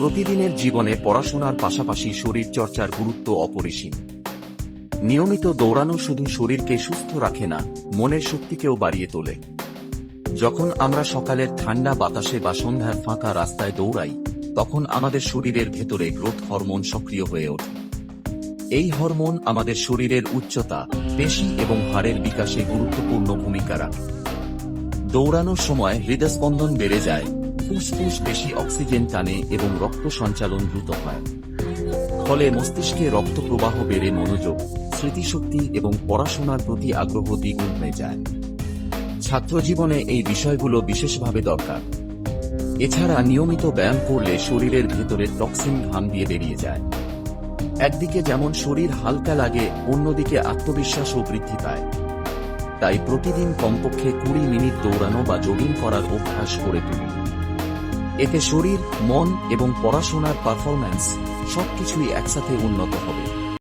প্রতিদিনের জীবনে পড়াশোনার পাশাপাশি শরীর চর্চার গুরুত্ব অপরিসীম। নিয়মিত দৌড়ানো শুধু শরীরকে সুস্থ রাখে না, মনের শক্তিকেও বাড়িয়ে তোলে। যখন আমরা সকালের ঠান্ডা বাতাসে বা সন্ধ্যার ফাঁকা রাস্তায় দৌড়াই, তখন আমাদের শরীরের ভেতরে গ্রোথ হরমোন সক্রিয় হয়ে ওঠে। এই হরমোন আমাদের শরীরের উচ্চতা, পেশি এবং হাড়ের বিকাশে গুরুত্বপূর্ণ ভূমিকা রাখে। দৌড়ানোর সময় হৃদস্পন্দন বেড়ে যায় ফুসফুস বেশি অক্সিজেন টানে এবং রক্ত সঞ্চালন দ্রুত হয়। ফলে মস্তিষ্কে রক্ত প্রবাহ বেড়ে মনোযোগ, স্মৃতিশক্তি এবং পড়াশোনার প্রতি আগ্রহ দ্বিগুণ হয়ে যায়। ছাত্র জীবনে এই বিষয়গুলো বিশেষভাবে দরকার। এছাড়া নিয়মিত ব্যায়াম করলে শরীরের ভেতরে টক্সিন ঘাম দিয়ে বেরিয়ে যায়। একদিকে যেমন শরীর হালকা লাগে, অন্যদিকে আত্মবিশ্বাসও বৃদ্ধি পায়। তাই প্রতিদিন কমপক্ষে কুড়ি মিনিট দৌড়ানো বা জগিং করার অভ্যাস করে তুলুন এতে শরীর মন এবং পড়াশোনার পারফরম্যান্স সবকিছুই একসাথে উন্নত হবে।